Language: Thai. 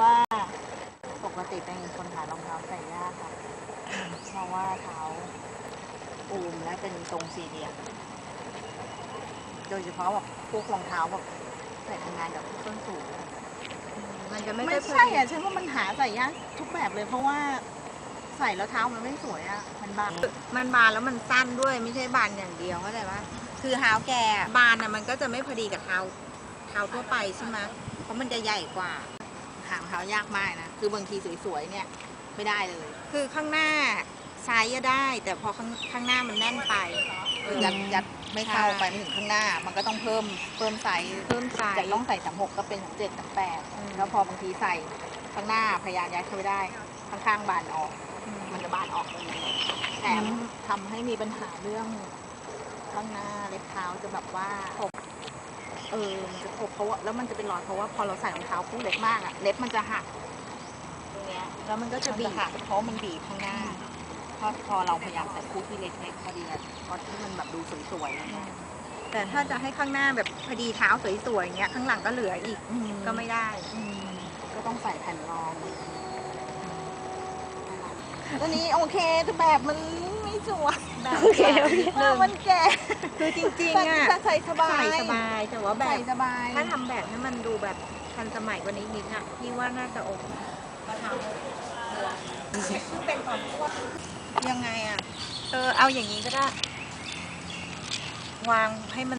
ว่าปกติเป็นคนหารองเท้าใส่ยากค่ะ เพราะว่าเท้าปูมและเป็นทรงสี่เหลี่ยม โดยเฉพาะแบบพวกรองเท้าแบบใส่ทำงานแบบส้นสูง มันจะไม่ไม่ค่อยพใช่ดี อะฉันว่ามันหาใส่ยากทุกแบบเลยเพราะว่าใส่แล้วเท้ามันไม่สวยอะ มันบาง มันบานแล้วมันสั้นด้วยไม่ใช่บานอย่างเดียวเข้าใจปะคือเท้าแกบานอะมันก็จะไม่พอดีกับเท้า เท้าทั่วไปใช่ไหมเพราะมันจะใหญ่กว่า หางเท้ายากมากนะ คือบางทีสวยๆเนี่ยไม่ได้เลย คือข้างหน้าไซส์ก็ได้ แต่พอข้างข้างหน้ามันแน่นไปคือยัดยัดไม่เข้าไปไม่ถึงข้างหน้า มันก็ต้องเพิ่มเพิ่มไซส์เพิ่มไซส์ จากต้องใส่สามหกก็เป็นสามเจ็ดสามแปดอืม แล้วพอบางทีใส่ข้างหน้าพยายามยัดเข้าไปได้ข้างๆบานออกมันจะบานออกเลยแถมทำให้มีปัญหาเรื่องข้างหน้าเล็บเท้าจะแบบว่าถก เออมันจะถกเพราะว่าแล้วมันจะเป็นรอยเพราะว่าพอเราใส่รองเท้าคู่เล็กมากอะเล็บมันจะหักตรงเนี้ยแล้วมันก็จะบีบหักเพราะมันบีบข้างหน้าพอพอเราพยายามใส่คู่ที่เล็กๆพอดีอะพอที่มันแบบดูสวยๆนะแต่ถ้าจะให้ข้างหน้าแบบพอดีเท้าสวยๆอย่างเงี้ยข้างหลังก็เหลืออีกก็ไม่ได้อืมก็ต้องใส่แผ่นรองตัวนี้โอเคแต่แบบมันไม่ สวยโอเคโอเคเออมันแก่คือจริงๆอะแต่ใส่สบายใส่สบายแต่ว่าแบใส่บสบายถ้าทำแบบให้มันดูแบบทันสมัยกว่านี้นิดอะพี่ว่าน่าจะโอเคยังไงอะ เออเอาอย่างนี้ก็ได้ วางให้มัน